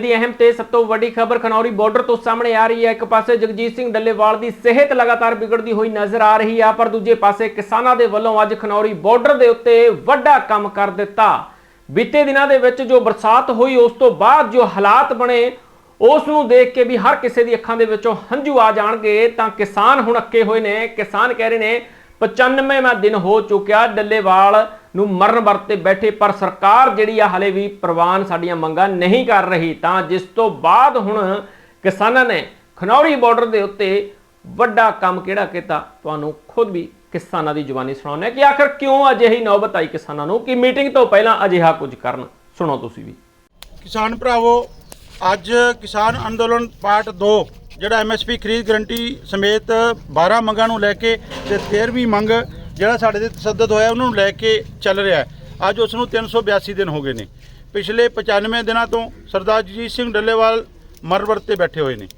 ਦੀ ਅਹਿਮ ਤੇ ਸਭ ਤੋਂ ਵੱਡੀ ਖਬਰ ਖਨੌਰੀ ਬਾਰਡਰ ਤੋਂ ਸਾਹਮਣੇ ਆ ਰਹੀ ਹੈ। ਇੱਕ ਪਾਸੇ ਜਗਜੀਤ ਸਿੰਘ ਡੱਲੇਵਾਲ ਦੀ ਸਿਹਤ ਲਗਾਤਾਰ ਵਿਗੜਦੀ ਹੋਈ ਨਜ਼ਰ ਆ ਰਹੀ ਆ, ਪਰ ਦੂਜੇ ਪਾਸੇ ਕਿਸਾਨਾਂ ਦੇ ਵੱਲੋਂ ਅੱਜ ਖਨੌਰੀ ਬਾਰਡਰ ਦੇ ਉੱਤੇ ਵੱਡਾ ਕੰਮ ਕਰ ਦਿੱਤਾ। ਬੀਤੇ ਦਿਨਾਂ ਦੇ ਵਿੱਚ ਜੋ ਬਰਸਾਤ ਹੋਈ, ਉਸ ਤੋਂ ਬਾਅਦ ਜੋ ਹਾਲਾਤ ਬਣੇ, ਉਸ ਨੂੰ ਦੇਖ ਕੇ ਵੀ ਹਰ ਕਿਸੇ ਦੀ ਅੱਖਾਂ ਦੇ ਵਿੱਚੋਂ ਹੰਝੂ ਆ ਜਾਣਗੇ। ਤਾਂ ਕਿਸਾਨ ਹੁਣ ਅੱਕੇ ਹੋਏ ਨੇ। ਕਿਸਾਨ ਕਹਿ ਰਹੇ ਨੇ 95ਵਾਂ ਦਿਨ ਹੋ ਚੁੱਕਿਆ। ਡੱਲੇਵਾਲ ਨੂੰ ਮਰਨ ਵਰਤੇ ਬੈਠੇ, ਪਰ ਸਰਕਾਰ ਜਿਹੜੀ ਆ ਹਲੇ ਵੀ ਪ੍ਰਵਾਨ ਸਾਡੀਆਂ ਮੰਗਾਂ ਨਹੀਂ ਕਰ ਰਹੀ, ਤਾਂ ਜਿਸ ਤੋਂ ਬਾਅਦ ਹੁਣ ਕਿਸਾਨਾਂ ਨੇ ਖਨੌਰੀ ਬਾਰਡਰ ਦੇ ਉੱਤੇ ਵੱਡਾ ਕੰਮ ਕਿਹੜਾ ਕੀਤਾ? ਤੁਹਾਨੂੰ ਖੁਦ ਵੀ ਕਿਸਾਨਾਂ ਦੀ ਜ਼ੁਬਾਨੀ ਸੁਣਾਉਂਦੇ ਹਾਂ ਕਿ ਆਖਰ ਕਿਉਂ ਅਜਿਹੀ ਨੌਬਤ ਆਈ ਕਿਸਾਨਾਂ ਨੂੰ? ਕਿ ਮੀਟਿੰਗ ਤੋਂ ਪਹਿਲਾਂ ਅਜਿਹਾ ਕੁਝ ਕਰਨ? ਸੁਣੋ ਤੁਸੀਂ ਵੀ। ਕਿਸਾਨ ਭਰਾਵੋ, ਅੱਜ ਕਿਸਾਨ ਅੰਦੋਲਨ ਪਾਰਟ 2 ਜਿਹੜਾ ਐਮਐਸਪੀ ਖਰੀਦ ਗਰੰਟੀ ਸਮੇਤ 12 ਮੰਗਾਂ ਨੂੰ ਲੈ ਕੇ ਤੇ 13ਵੀਂ ਮੰਗ ਜਿਹੜਾ ਸਾਡੇ ਤੇ ਤਸੱਦਦ ਹੋਇਆ, ਉਹਨਾਂ ਨੂੰ ਲੈ ਕੇ ਚੱਲ ਰਿਹਾ ਅੱਜ ਉਸ ਨੂੰ 382 ਦਿਨ ਹੋ ਗਏ ਨੇ। ਪਿਛਲੇ 95 ਦਿਨਾਂ ਤੋਂ ਸਰਦਾਰ ਜਗਜੀਤ ਸਿੰਘ ਡੱਲੇਵਾਲ ਮਰਵਰ ਤੇ ਬੈਠੇ ਹੋਏ ਨੇ।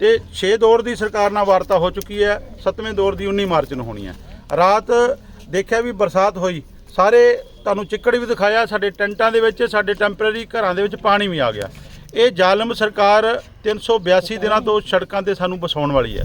ਤੇ 6 ਦੌਰ ਦੀ ਸਰਕਾਰ ਨਾਲ ਵਾਰਤਾ ਹੋ ਚੁੱਕੀ ਹੈ 7ਵੇਂ ਦੌਰ ਦੀ 19 ਮਾਰਚ ਨੂੰ ਹੋਣੀ ਹੈ। ਰਾਤ ਦੇਖਿਆ ਵੀ ਬਰਸਾਤ ਹੋਈ, ਸਾਰੇ ਤੁਹਾਨੂੰ ਚਿੱਕੜ ਵੀ ਦਿਖਾਇਆ, ਸਾਡੇ ਟੈਂਟਾਂ ਦੇ ਵਿੱਚ, ਸਾਡੇ ਟੈਂਪਰੇਰੀ ਘਰਾਂ ਦੇ ਵਿੱਚ ਪਾਣੀ ਵੀ ਆ ਗਿਆ। ਇਹ ਜ਼ਾਲਮ ਸਰਕਾਰ 382 ਦਿਨਾਂ ਤੋਂ ਸੜਕਾਂ ਤੇ ਸਾਨੂੰ ਵਸਾਉਣ ਵਾਲੀ ਹੈ।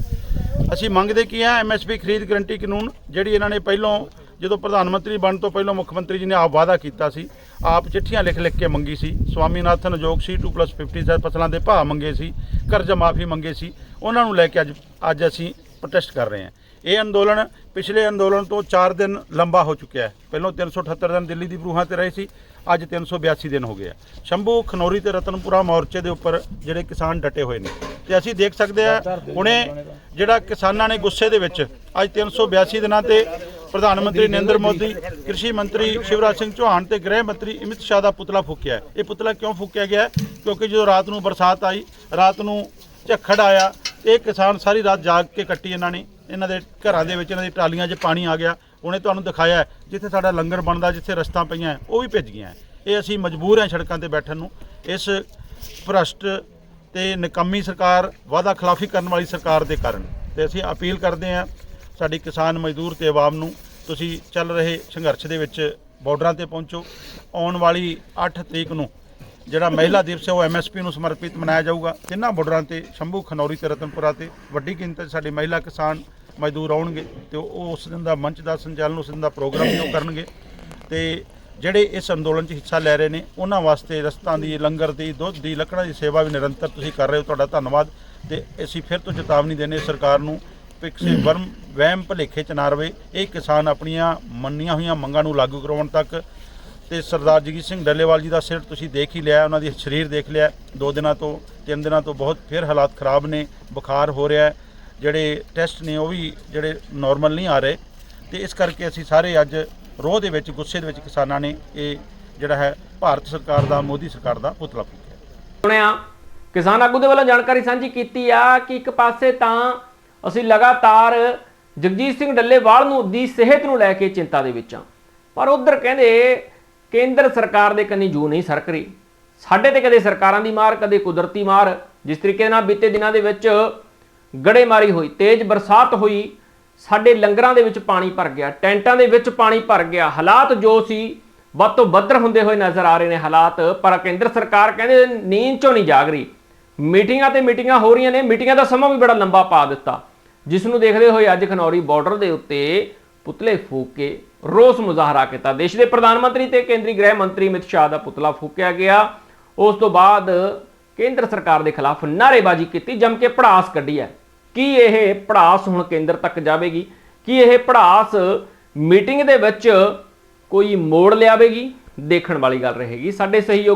ਅਸੀਂ ਮੰਗਦੇ ਕੀ ਆ ਐਮਐਸਪੀ ਖਰੀਦ ਗਰੰਟੀ ਕਾਨੂੰਨ, ਜਿਹੜੀ ਇਹਨਾਂ ਨੇ ਪਹਿਲੋਂ, ਜਦੋਂ ਪ੍ਰਧਾਨ ਮੰਤਰੀ ਬਣਨ ਤੋਂ ਪਹਿਲਾਂ ਮੁੱਖ ਮੰਤਰੀ ਜੀ ਨੇ ਆਪ ਵਾਅਦਾ ਕੀਤਾ ਸੀ, ਆਪ ਚਿੱਠੀਆਂ ਲਿਖ ਲਿਖ ਕੇ ਮੰਗੀ ਸੀ। ਸਵਾਮੀਨਾਥਨ ਅਯੋਗ ਸੀ 2+50 ਫਸਲਾਂ ਦੇ ਭਾਅ ਮੰਗੇ ਸੀ, ਕਰਜ਼ਾ ਮਾਫੀ ਮੰਗੇ ਸੀ, ਉਹਨਾਂ ਨੂੰ ਲੈ ਕੇ ਅੱਜ ਅੱਜ ਅਸੀਂ ਪ੍ਰੋਟੈਸਟ ਕਰ ਰਹੇ ਹਾਂ। ਇਹ ਅੰਦੋਲਨ ਪਿਛਲੇ ਅੰਦੋਲਨ ਤੋਂ 4 ਦਿਨ ਲੰਬਾ ਹੋ ਚੁੱਕਿਆ ਹੈ। ਪਹਿਲਾਂ 378 ਦਿਨ ਦਿੱਲੀ ਦੀ ਬਰੂਹਾਂ ਤੇ ਰਹੇ ਸੀ ਅੱਜ 382 ਦਿਨ ਹੋ ਗਏ ਆ ਸ਼ੰਭੂ ਖਨੌਰੀ ਤੇ ਰਤਨਪੁਰਾ ਮੋਰਚੇ ਦੇ ਉੱਪਰ ਜਿਹੜੇ ਕਿਸਾਨ ਡਟੇ ਹੋਏ ਨੇ। ਤੇ ਅਸੀਂ ਦੇਖ ਸਕਦੇ ਆ ਹੁਣੇ ਜਿਹੜਾ ਕਿਸਾਨਾਂ ਨੇ ਗੁੱਸੇ ਦੇ ਵਿੱਚ ਅੱਜ 382 ਦਿਨਾਂ ਤੇ ਪ੍ਰਧਾਨ ਮੰਤਰੀ ਨਰਿੰਦਰ ਮੋਦੀ ਕ੍ਰਿਸ਼ੀ ਮੰਤਰੀ ਸ਼ਿਵਰਾਜ ਸਿੰਘ ਚੌਹਾਨ ਤੇ ਗ੍ਰਹਿ ਮੰਤਰੀ ਅਮਿਤ ਸ਼ਾਹ ਦਾ ਪੁਤਲਾ ਫੂਕਿਆ ਹੈ। ਇਹ ਪੁਤਲਾ ਕਿਉਂ ਫੂਕਿਆ ਗਿਆ? ਕਿਉਂਕਿ ਜਦੋਂ ਰਾਤ ਨੂੰ ਬਰਸਾਤ ਆਈ ਰਾਤ ਨੂੰ ਝੱਖੜ ਆਇਆ ਇਹ ਕਿਸਾਨ ਸਾਰੀ ਰਾਤ ਜਾਗ ਕੇ ਕੱਟੀ ਇਹਨਾਂ ਨੇ। ਇਹਨਾਂ ਦੇ ਘਰਾਂ ਦੇ ਵਿੱਚ ਇਹਨਾਂ ਦੀ ਟਰਾਲੀਆਂ 'ਚ ਪਾਣੀ ਆ ਗਿਆ, ਉਹਨੇ ਤੁਹਾਨੂੰ ਦਿਖਾਇਆ ਜਿੱਥੇ ਸਾਡਾ ਲੰਗਰ ਬਣਦਾ, ਜਿੱਥੇ ਰਸਤਾਂ ਪਈਆਂ ਉਹ ਵੀ ਭਿੱਜ ਗਈਆਂ ਇਹ ਅਸੀਂ ਮਜਬੂਰ ਹਾਂ ਸੜਕਾਂ ਤੇ ਬੈਠਣ ਨੂੰ। ਇਸ ਭ੍ਰਸ਼ਟ ਤੇ ਨਿਕੰਮੀ ਸਰਕਾਰ, ਵਾਅਦਾ ਖਿਲਾਫੀ ਕਰਨ ਵਾਲੀ ਸਰਕਾਰ ਦੇ ਕਾਰਨ। ਤੇ ਅਸੀਂ ਅਪੀਲ ਕਰਦੇ ਹਾਂ ਸਾਡੀ ਕਿਸਾਨ ਮਜ਼ਦੂਰ ਤੇ ਆਵਾਮ ਨੂੰ, ਤੁਸੀਂ ਚੱਲ ਰਹੇ ਸੰਘਰਸ਼ ਦੇ ਵਿੱਚ ਬਾਰਡਰਾਂ ਤੇ ਪਹੁੰਚੋ। ਆਉਣ ਵਾਲੀ 8 ਤਰੀਕ ਨੂੰ ਜਿਹੜਾ ਮਹਿਲਾ ਦਿਵਸ ਹੈ, ਉਹ ਐਮਐਸਪੀ ਨੂੰ ਸਮਰਪਿਤ ਮਨਾਇਆ ਜਾਊਗਾ। ਤਿੰਨਾਂ ਬਾਰਡਰਾਂ ਤੇ, ਸ਼ੰਭੂ, ਖਨੌਰੀ ਤੇ, ਰਤਨਪੁਰਾ ਤੇ ਵੱਡੀ ਗਿਣਤੀ 'ਚ ਸਾਡੇ ਮਹਿਲਾ ਕਿਸਾਨ ਮਜ਼ਦੂਰ ਆਉਣਗੇ ਤੇ ਉਹ ਉਸ ਦਿਨ ਦਾ ਮੰਚ ਦਾ ਸੰਚਾਲਨ, ਉਸ ਦਿਨ ਦਾ ਪ੍ਰੋਗਰਾਮ ਵੀ ਉਹ ਕਰਨਗੇ। ਤੇ ਜਿਹੜੇ ਇਸ ਅੰਦੋਲਨ 'ਚ ਹਿੱਸਾ ਲੈ ਰਹੇ ਨੇ, ਉਹਨਾਂ ਵਾਸਤੇ ਰਸਤਾਂ ਦੀ, ਲੰਗਰ ਦੀ, ਦੁੱਧ ਦੀ, ਲੱਕੜਾਂ ਦੀ ਸੇਵਾ ਵੀ ਨਿਰੰਤਰ ਤੁਸੀਂ ਕਰ ਰਹੇ ਹੋ। ਤੁਹਾਡਾ ਧੰਨਵਾਦ। ਤੇ ਅਸੀਂ ਫਿਰ ਤੋਂ ਚੇਤਾਵਨੀ ਦਿੰਦੇ ਸਰਕਾਰ ਨੂੰ ਵੀ ਕਿਸੇ ਵਰਮ, ਵਹਿਮ ਭਲੇਖੇ ਚ ਨਾ ਰਵੇ। ਇਹ ਕਿਸਾਨ ਆਪਣੀਆਂ ਮੰਨੀਆਂ ਹੋਈਆਂ ਮੰਗਾਂ ਨੂੰ ਲਾਗੂ ਕਰਵਾਉਣ ਤੱਕ ਤੇ ਸਰਦਾਰ ਜਗਜੀਤ ਸਿੰਘ ਡੱਲੇਵਾਲ ਜੀ ਦਾ ਸਿਰ ਤੁਸੀਂ ਦੇਖ ਹੀ ਲਿਆ, ਉਹਨਾਂ ਦੀ ਸਰੀਰ ਦੇਖ ਲਿਆ। ਦੋ ਦਿਨਾਂ ਤੋਂ, ਤਿੰਨ ਦਿਨਾਂ ਤੋਂ ਬਹੁਤ ਫਿਰ ਹਾਲਾਤ ਖਰਾਬ ਨੇ, ਬੁਖਾਰ ਹੋ ਰਿਹਾ ਹੈ। ਜਿਹੜੇ ਟੈਸਟ ਨੇ ਉਹ ਵੀ ਜਿਹੜੇ ਨਾਰਮਲ ਨਹੀਂ ਆ ਰਹੇ। ਤੇ ਇਸ ਕਰਕੇ ਅਸੀਂ ਸਾਰੇ ਅੱਜ ਰੋਹ ਦੇ ਵਿੱਚ, ਗੁੱਸੇ ਦੇ ਵਿੱਚ ਕਿਸਾਨਾਂ ਨੇ ਇਹ ਜਿਹੜਾ ਹੈ ਭਾਰਤ ਸਰਕਾਰ ਦਾ, ਮੋਦੀ ਸਰਕਾਰ ਦਾ ਪੁਤਲਾ ਫੂਕਿਆ। ਸੁਣਿਆ, ਕਿਸਾਨ ਆਗੂ ਦੇ ਵੱਲੋਂ ਜਾਣਕਾਰੀ ਸਾਂਝੀ ਕੀਤੀ ਆ ਕਿ ਇੱਕ ਪਾਸੇ ਤਾਂ ਅਸੀਂ ਲਗਾਤਾਰ ਜਗਜੀਤ ਸਿੰਘ ਡੱਲੇਵਾਲ ਨੂੰ ਦੀ ਸਿਹਤ ਨੂੰ ਲੈ ਕੇ ਚਿੰਤਾ ਦੇ ਵਿੱਚ ਆ ਪਰ ਉਧਰ ਕਹਿੰਦੇ, ਕੇਂਦਰ ਸਰਕਾਰ ਦੇ ਕੰਨੀ ਜੂ ਨਹੀਂ ਸਰਕ ਰਹੀ। ਸਾਡੇ ਤੇ ਕਦੇ ਸਰਕਾਰਾਂ ਦੀ ਮਾਰ, ਕਦੇ ਕੁਦਰਤੀ ਮਾਰ। ਜਿਸ ਤਰੀਕੇ ਨਾਲ ਬੀਤੇ ਦਿਨਾਂ ਦੇ ਵਿੱਚ ਗੜੇਮਾਰੀ ਹੋਈ, ਤੇਜ਼ ਬਰਸਾਤ ਹੋਈ, ਸਾਡੇ ਲੰਗਰਾਂ ਦੇ ਵਿੱਚ ਪਾਣੀ ਭਰ ਗਿਆ, ਟੈਂਟਾਂ ਦੇ ਵਿੱਚ ਪਾਣੀ ਭਰ ਗਿਆ। ਹਾਲਾਤ ਜੋ ਸੀ, ਵੱਧ ਤੋਂ ਬੱਦਰ ਹੁੰਦੇ ਹੋਏ ਨਜ਼ਰ ਆ ਰਹੇ ਨੇ ਹਾਲਾਤ, ਪਰ ਕੇਂਦਰ ਸਰਕਾਰ ਕਹਿੰਦੇ ਨੀਂਦ ਚੋਂ ਨਹੀਂ ਜਾਗ ਰਹੀ। ਮੀਟਿੰਗਾਂ ਤੇ ਮੀਟਿੰਗਾਂ ਹੋ ਰਹੀਆਂ ਨੇ, ਮੀਟਿੰਗਾਂ ਦਾ ਸਮਾਂ ਵੀ ਬੜਾ ਲੰਬਾ ਪਾ ਦਿੱਤਾ। ਜਿਸ ਨੂੰ ਦੇਖਦੇ ਹੋਏ ਅੱਜ ਖਨੌਰੀ ਬਾਰਡਰ ਦੇ ਉੱਤੇ ਪੁਤਲੇ ਫੂਕ ਕੇ ਰੋਸ ਮੁਜ਼ਾਹਰਾ ਕੀਤਾ। ਦੇਸ਼ ਦੇ ਪ੍ਰਧਾਨ ਮੰਤਰੀ ਤੇ ਕੇਂਦਰੀ ਗ੍ਰਹਿ ਮੰਤਰੀ ਅਮਿਤ ਸ਼ਾਹ ਦਾ ਪੁਤਲਾ ਫੂਕਿਆ ਗਿਆ। ਉਸ ਤੋਂ ਬਾਅਦ ਕੇਂਦਰ ਸਰਕਾਰ ਦੇ ਖਿਲਾਫ ਨਾਅਰੇਬਾਜ਼ੀ ਕੀਤੀ, ਜੰਮ ਕੇ ਪੜਾਸ ਕੱਢੀ ਹੈ। ਕੀ ਇਹ ਪੜਾਸ ਹੁਣ ਕੇਂਦਰ ਤੱਕ ਜਾਵੇਗੀ? ਕੀ ਇਹ ਪੜਾਸ ਮੀਟਿੰਗ ਦੇ ਵਿੱਚ ਕੋਈ ਮੋੜ ਲਿਆਵੇਗੀ? ਦੇਖਣ ਵਾਲੀ ਗੱਲ ਰਹੇਗੀ। ਸਾਡੇ ਸਹਿਯੋਗ